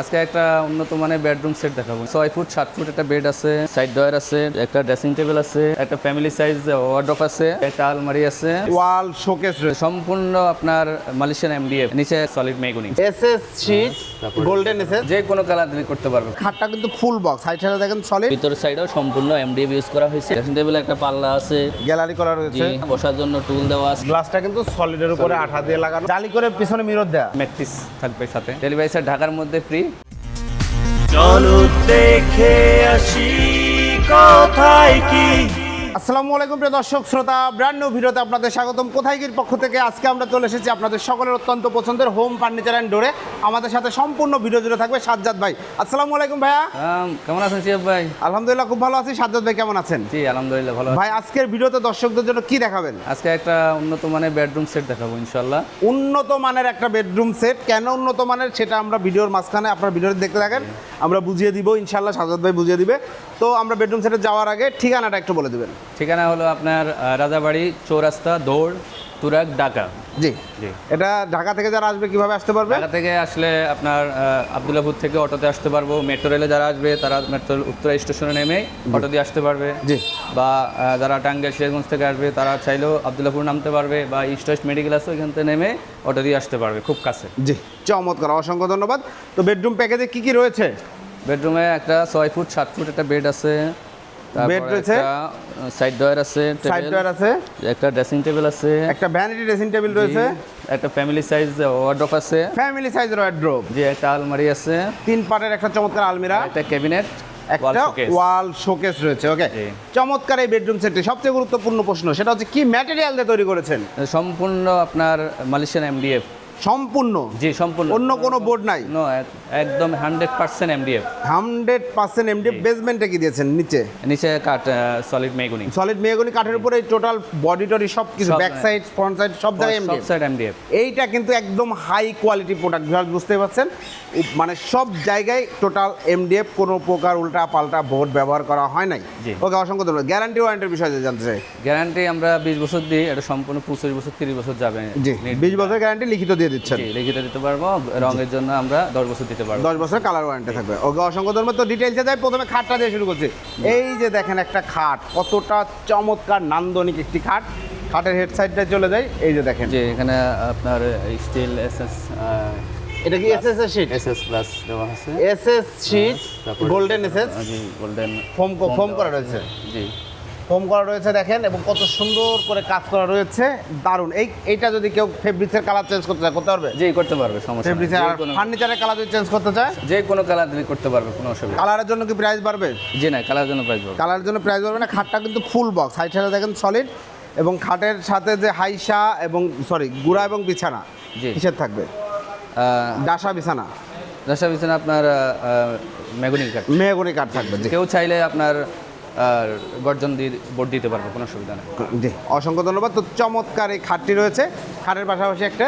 আজকে একটা উন্নত মানের বেডরুম সেট দেখাবো। ছয় ফুট সাত ফুট একটা বেড আছে সাইড ডয়ার আছে একটা ড্রেসিং টেবিল আছে একটা ফ্যামিলি সাইজ ওয়ার্ড্রপ আছে একটা আলমারি আছে। ওয়াল শোকেস সম্পূর্ণ আপনার মালয়েশিয়ান এমডিএফ নিচে সলিড মেগুনি এসএস শীট গোল্ডেন এসএস যে কোনো কালার তুমি করতে পারবে। খাটটা কিন্তু ফুল বক্স সাইড সাইডে দেখেন সলিড ভিতর সাইডেও সম্পূর্ণ এমডিএফ ইউজ করা হয়েছে। ড্রেসিং টেবিল একটা পাল্লা আছে। গ্যালারি করা রয়েছে। বসার জন্য টুল দেওয়া আছে। গ্লাসটা কিন্তু সলিডের উপরে আঠা দিয়ে লাগানো। জালি করে পিছনে মিরর দেয়া। ম্যাট্রিক্স থাকবে সাথে। ডেলিভারি ঢাকার মধ্যে ফ্রি চলো দেখে আসি কোথায় কি? আসসালামু আলাইকুম প্রিয় দর্শক শ্রোতা ব্র্যান্ড নিউ ভিডিওতে আপনাদের স্বাগতম। কোথায় গির পক্ষ থেকে আজকে আমরা চলে এসেছি আপনাদের সকলের অত্যন্ত পছন্দের হোম ফার্নিচার অ্যান্ড ডোরে আমাদের সাথে সম্পূর্ণ ভিডিও জুড়ে থাকবে সাজ্জাদ ভাই। আসসালামু আলাইকুম ভাইয়া। কেমন আছেন শিব ভাই? আলহামদুলিল্লাহ খুব ভালো আছি। সাজ্জাদ ভাই কেমন আছেন? জি আলহামদুলিল্লাহ ভালো ভাই আজকের ভিডিওতে দর্শকদের জন্য কি দেখাবেন? আজকে একটা উন্নত মানের বেডরুম সেট দেখাবো ইনশাল্লাহ উন্নত মানের একটা বেডরুম সেট কেন উন্নত মানের? সেটা আমরা ভিডিওর মাঝখানে আপনার ভিডিওতে দেখতে থাকেন। আমরা বুঝিয়ে দিব ইনশাল্লাহ সাজাদ ভাই বুঝিয়ে দিবে। তো আমরা বেডরুম সেটে যাওয়ার আগে ঠিকানাটা একটু বলে দিবেন। ঠিকানা হলো আপনার রাজাবাড়ি চৌরাস্তা দৌড় তুরাক ঢাকা। জি। জি। এটা ঢাকা থেকে যারা আসবে কীভাবে আসতে পারবে? ঢাকা থেকে আসলে আপনার আবদুল্লাপুর থেকে অটোতে আসতে পারব। মেট্রো রেলে যারা আসবে তারা মেট্রো উত্তরা স্টেশনে নেমে অটো দিয়ে আসতে পারবে। জি। বা যারা টাঙ্গাইল সিরাজগঞ্জ থেকে আসবে তারা চাইলেও আবদুল্লাপুর নামতে পারবে বা ইস্ট ওয়েস্ট মেডিকেল আছে ওইখান থেকে নেমে অটো দিয়ে আসতে পারবে খুব কাছে। জি চমৎকার অসংখ্য ধন্যবাদ। তো বেডরুম প্যাকেজে কি কি রয়েছে? বেডরুমে একটা ছয় ফুট সাত ফুট একটা বেড আছে। Bed রয়েছে? সাইড ডয়ার আছে সাইড ডোর আছে। একটা ড্রেসিং টেবিল আছে। একটা ভ্যানিটি ড্রেসিং টেবিল রয়েছে। একটা ফ্যামিলি সাইজ ওয়ার্ড্রপ আছে। ফ্যামিলি সাইজের ওয়ার্ড্রোব যে একটা আলমারি আছে। তিন পাটের একটা চমৎকার আলমিরা। একটা ক্যাবিনেট একটা ওয়াল শোকেস রয়েছে ওকে। চমৎকার এই বেডরুম সেটটি সবচেয়ে গুরুত্বপূর্ণ প্রশ্ন সেটা হচ্ছে কি ম্যাটেরিয়াল দিয়ে তৈরি করেছেন? সম্পূর্ণ আপনার মালয়েশিয়ান এমডিএফ সম্পূর্ণ? জি সম্পূর্ণ। অন্য কোনো বোর্ড নাই? এক- একদম hundred percent MDF hundred percent MD বেসমেন্টে কি দিয়েছেন? নিচে? নিচে কাঠ সলিড মেগুনি সলিড মেয়েগুলি কাঠের উপরে টোটাল বডি টডি সব কিছু ব্যাক সাইড ফ্রন্ট সাইড সব জায়গায় এমডি সব সাইড এমডিএফ এইটা কিন্তু একদম হাই কোয়ালিটি প্রোডাক্ট বুঝতে পারছেন মানে সব জায়গায় টোটাল এমডিএফ কোনো প্রকার উল্টা পাল্টা বোর্ড ব্যবহার করা হয় নাই। ওকে অসংখ্য ধন্যবাদ। গ্যারান্টি ওয়ারেন্টির বিষয়ে জানতে চাই। গ্যারান্টি আমরা বিশ বছর দিই এটা সম্পূর্ণ পঁচিশ বছর তিরিশ বছর যাবে। জি বিশ বছর গ্যারান্টি লিখিত দিয়ে দিচ্ছেন। লিখিত দিতে পারব। রঙের জন্য আমরা দশ বছর দিতে পারব। দশ বছর কালার ওয়ারেন্টি থাকবে। ওকে অসংখ্য ধন্যবাদ। তো ডিটেলসে যাই প্রথমে খাটটা দিয়ে শুরু করছি। এই যে দেখেন একটা খাট কতটা চমৎকার নান্দনিক একটি খাট। খাটের হেড সাইডটা চলে যায় এই যে দেখেন। যে এখানে আপনার স্টিল এস এস এটা কি এসএস এর শীট এস এস প্লাস দেওয়া আছে। SS sheet golden SS ji golden foam foam করা রয়েছে। জি। ফোম করা রয়েছে দেখেন এবং কত সুন্দর করে কাজ করা রয়েছে। দারুণ। এই এইটা যদি কেউ ফেব্রিক্সের কালার চেঞ্জ করতে চায় করতে পারবে? জি করতে পারবে সমস্যা। ফেব্রিক্সের আর ফার্নিচারের কালার যদি চেঞ্জ করতে চায়? যে কোনো কালার তুমি করতে পারবে কোনো অসুবিধা। কালারের জন্য কি প্রাইস বাড়বে? জি না কালারের জন্য প্রাইস বাড়বে। কালারের জন্য প্রাইস বাড়বে না খাটটা কিন্তু ফুল বক্স সাইড সাইডে দেখেন সলিড এবং খাটের সাথে যে হাইসা এবং সরি গুড়া এবং বিছানা জি। কিসের থাকবে? ডাসা বিছানা। দশটা বিছানা আপনার ম্যাগুনি কাঠ। মেহগনি কাঠ থাকবে কেউ চাইলে আপনার গর্জন দিয়ে ভোট দিতে পারব কোনো সুবিধা নেই। জি। অসংখ্য ধন্যবাদ। তো চমৎকার এই খাটটি রয়েছে। খাটের পাশাপাশি একটা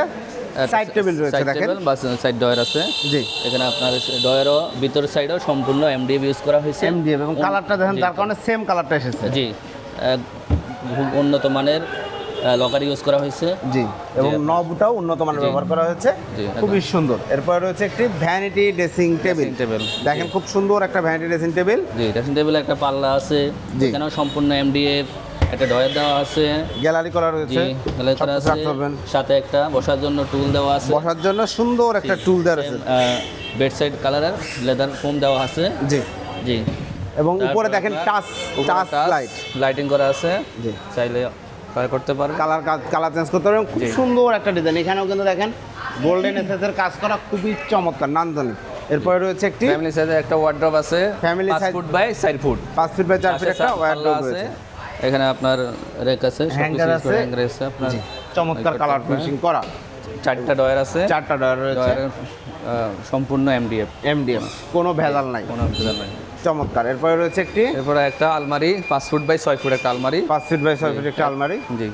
সাইড টেবিল রয়েছে দেখেন। বাস সাইড ডয়ার আছে। জি। এখানে আপনার ডয়ারও ভিতর সাইডেও সম্পূর্ণ এমডিএফ ইউজ করা হয়েছে। এমডিএফ এবং কালারটা দেখেন তার কারণে সেম কালারটা এসেছে। জি। খুব উন্নত মানের লকার ইউজ করা হয়েছে। জি এবং। নবটাও উন্নত মানের ব্যবহার করা হয়েছে। জি, খুবই সুন্দর। এরপর রয়েছে একটি ভ্যানিটি ড্রেসিং টেবিল টেবিল দেখেন খুব সুন্দর একটা vanity dressing table ji dressing টেবিলে একটা পাল্লা আছে। এখানেও সম্পূর্ণ এমডিএফ একটা ডয়ার দেওয়া আছে। গ্যালারি করা রয়েছে। তাহলে করা আছে। সাথে একটা বসার জন্য টুল দেওয়া আছে। বসার জন্য সুন্দর একটা টুল দেওয়া রয়েছে। বেড সাইড কালারের লেদার ফোম দেওয়া আছে। জি। জি। এবং উপরে দেখেন টাচ টাচ লাইট লাইটিং করা আছে। জি। চাইলে করতে পারেন কালার কালার চেঞ্জ করতে পারবেন খুব সুন্দর একটা ডিজাইন এখানেও কিন্তু দেখেন গোল্ডেন এসএসের কাজ করা খুবই চমৎকার নান্দনিক। এরপরে রয়েছে একটি ফ্যামিলি সাইজে একটা ওয়ার্ড্রপ আছে। পাঁচ ফুট বাই ফুট পাঁচ ফিট বাই চার ফিট পাশে একটা পাল্লা ওয়ার্ডরোব আছে এখানে আপনার রেক আছে Hanger আছে। হ্যাঙ্গার আছে আপনার চমৎকার কালার ফিনিশিং করা। চারটা ডয়ার আছে। চারটা ডয়ার রয়েছে। সম্পূর্ণ এমডিএফ এমডিএম কোনো ভেজাল নাই। কোনো অসুবিধা নাই। চমৎকার। এরপরে রয়েছে একটি? এরপরে একটা আলমারি পাঁচ ফুট বাই ছয় ফুট একটা আলমারি। পাঁচ ফিট বাই ছয় ফুট একটা আলমারি? জি।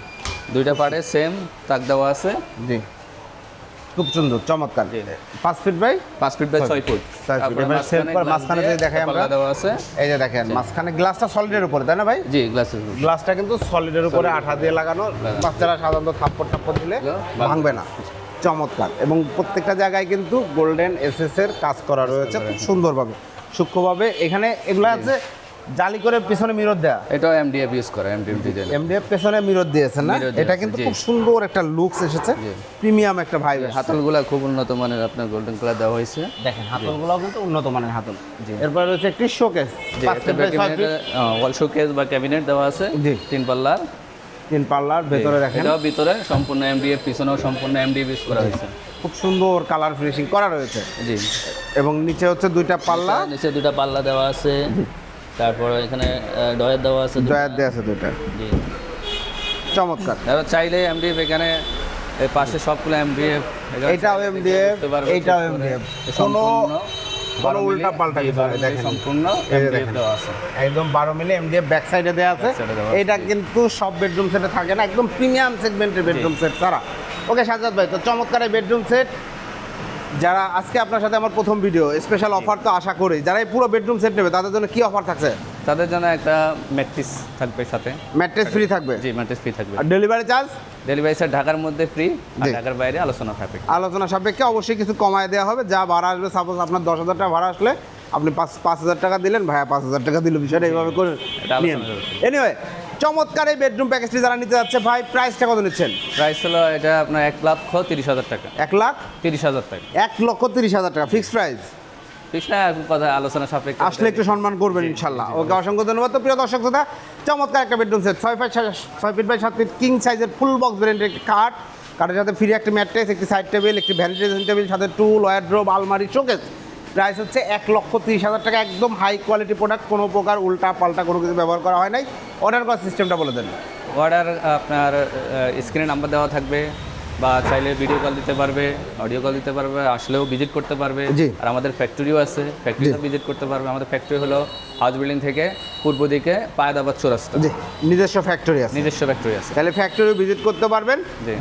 দুইটা পাড়ে সেম তাক দেওয়া আছে। জি। খুব সুন্দর চমৎকার। পাঁচ ফিট বাই? পাঁচ ফিট বাই ছয় ফুট। মাঝখানে যদি দেখাই আমরা। দেওয়া আছে। এই যে দেখেন মাঝখানে গ্লাসটা সলিডের উপরে তাই না ভাই? জি গ্লাসের গ্লাসটা কিন্তু সলিডের উপরে আঠা দিয়ে লাগানো। বাচ্চারা সাধারণত থাপ্পড় টাপ্পড় দিলে ভাঙবে। ভাঙবে না। চমৎকার। এবং প্রত্যেকটা জায়গায় কিন্তু গোল্ডেন এসএস এর কাজ করা রয়েছে। খুব সুন্দরভাবে। সূক্ষ্মভাবে। এখানে এগুলো আছে জালি করে পিছনে মিরর দেয়া। এটাও এমডিএফ ইউজ করে এমডিএফ ডিজাইন এমডিএফ পেছনে মিরর দিয়েছে না? এটা কিন্তু খুব সুন্দর একটা লুকস এসেছে। প্রিমিয়াম একটা ভাই হাতলগুলা খুব উন্নত মানের আপনার গোল্ডেন কালার দেওয়া হয়েছে। দেখেন হাতলগুলোও কিন্তু উন্নত মানের হাতল। এরপরে রয়েছে একটি শোকেস ওয়াল শোকেস বা ক্যাবিনেট দেওয়া আছে। তিন পাল্লার। তিন পাল্লার ভেতরে দেখেন। এটাও ভিতরে সম্পূর্ণ এমডিএফ পিছনেও সম্পূর্ণ এমডিএফ ইউজ করা হয়েছে। খুব সুন্দর কালার ফিনিশিং করা রয়েছে। জি। এবং নিচে হচ্ছে দুইটা পাল্লা। নিচে দুইটা পাল্লা দেওয়া আছে। তারপর এখানে ডয়ার দেওয়া আছে। জয়ার দেওয়া আছে দুইটা। জি। চমৎকার। এবার চাইলে এমডিএফ এখানে এই পাশে সবগুলো এমডিএফ এইটাও MDF, এইটাও MDF, কোনো কোনো উল্টা পাল্টা দেখেন। সম্পূর্ণ একদম বারো মিলি এমডিএফ ব্যাক সাইডে দেওয়া আছে। এটা কিন্তু সব বেডরুম সেটে থাকে না একদম প্রিমিয়াম সেগমেন্টের বেডরুম সেট ছাড়া। ওকে সাজাদ ভাই তো চমৎকার বেডরুম সেট যারা আজকে আপনার সাথে আমার প্রথম ভিডিও স্পেশাল অফার তো আশা করি। যারা এই পুরো বেডরুম সেট নেবে তাদের জন্য কি অফার থাকছে? তাদের জন্য একটা ম্যাট্রিক্স থাকবে সাথে। ম্যাট্রেস ফ্রি থাকবে? জি ম্যাট্রিক্স ফ্রি থাকবে। আর ডেলিভারি চার্জ ডেলিভারি স্যার ঢাকার মধ্যে ফ্রি আর ঢাকার বাইরে আলোচনা থাকবে আলোচনা সাপেক্ষে অবশ্যই কিছু কমায় দেওয়া হবে। যা ভাড়া আসবে সাপোজ আপনার দশ হাজার টাকা ভাড়া আসলে আপনি পাঁচ পাঁচ হাজার টাকা দিলেন ভাইয়া পাঁচ হাজার টাকা দিল বিষয়টা এইভাবে করে এটা আলোচনা এনিওয়ে চমৎকার এই বেডরুম প্যাকেজটি যারা নিতে যাচ্ছে ভাই প্রাইসটা কত নিচ্ছেন? প্রাইস হলো এটা আপনার এক লক্ষ তিরিশ হাজার টাকা। এক লাখ? তিরিশ হাজার টাকা। এক লক্ষ তিরিশ হাজার টাকা ফিক্সড প্রাইস কথা আলোচনা সাপেক্ষে। আসলে একটু সম্মান করবেন ইনশাল্লাহ। ওকে অসংখ্য ধন্যবাদ। তো প্রিয় দর্শক শ্রোতা চমৎকার একটা বেডরুম সেট ছয় ফিট ছয় ফিট বাই সাত ফিট কিং সাইজের ফুল বক্স ব্র্যান্ডের একটি কাঠ কাঠের সাথে ফ্রি একটি ম্যাট্রেস একটি সাইড টেবিল একটি ভ্যানিটি ড্রেসিং টেবিল সাথে টুল ওয়ারড্রোব আলমারি শোকেস প্রাইস হচ্ছে এক লক্ষ তিরিশ হাজার টাকা। একদম হাই কোয়ালিটি প্রোডাক্ট কোনো প্রকার উল্টা পাল্টা কোনো কিছু ব্যবহার করা হয় নাই। অর্ডার করার সিস্টেমটা বলে দেন। অর্ডার আপনার স্ক্রিনে নাম্বার দেওয়া থাকবে। বা চাইলে ভিডিও কল দিতে পারবে অডিও কল দিতে পারবে আসলেও ভিজিট করতে পারবে। আর আমাদের ফ্যাক্টরিও আছে ফ্যাক্টরিতে ভিজিট করতে পারবে। আমাদের ফ্যাক্টরি হলো হাউস বিল্ডিং থেকে পূর্ব দিকে পায়দাবাদ চৌরাস্তা। নিজস্ব ফ্যাক্টরি আছে। নিজস্ব ফ্যাক্টরি আছে। তাহলে ফ্যাক্টরিও ভিজিট করতে পারবেন।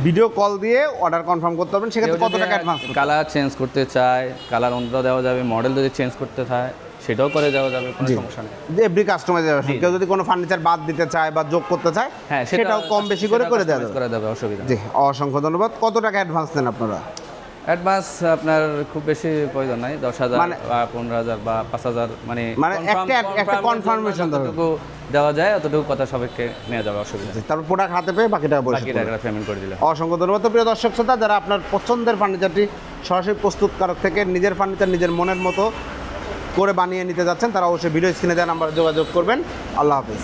ভিডিও কল দিয়ে অর্ডার কনফার্ম করতে পারবেন সেক্ষেত্রে কত টাকা অ্যাডভান্স কালার চেঞ্জ করতে চায় কালার অন্য দেওয়া যাবে মডেল যদি চেঞ্জ করতে চায়। সেটাও করে দেওয়া যাবে কোনো সমস্যা নেই। এভরি কাস্টমাইজেশন কেউ যদি কোনো ফার্নিচার বাদ দিতে চায় বা যোগ করতে চায় হ্যাঁ সেটাও কম বেশি করে করে দেওয়া যাবে করে দেবে অসুবিধা জি অসংখ্য ধন্যবাদ। কত টাকা অ্যাডভান্স দেন আপনারা? অ্যাডভান্স আপনার খুব বেশি প্রয়োজন নাই দশ হাজার মানে- বা পনেরো হাজার বা পাঁচ হাজার মানে মানে একটা- দরকার। যতটুকু দেওয়া যায় অতটুকু কথা সবাইকে নেওয়া যাবে অসুবিধা তারপর প্রোডাক্ট হাতে পেয়ে বাকি টাকা বাকি টাকাটা পেমেন্ট করে দিলে অসংখ্য ধন্যবাদ। প্রিয় দর্শক শ্রোতা যারা আপনার পছন্দের ফার্নিচারটি সরাসরি প্রস্তুতকারক থেকে নিজের ফার্নিচার নিজের মনের মতো করে বানিয়ে নিতে যাচ্ছেন তারা অবশ্যই ভিডিও স্ক্রিনে দেওয়া নাম্বারে যোগাযোগ করবেন। আল্লাহ হাফিজ।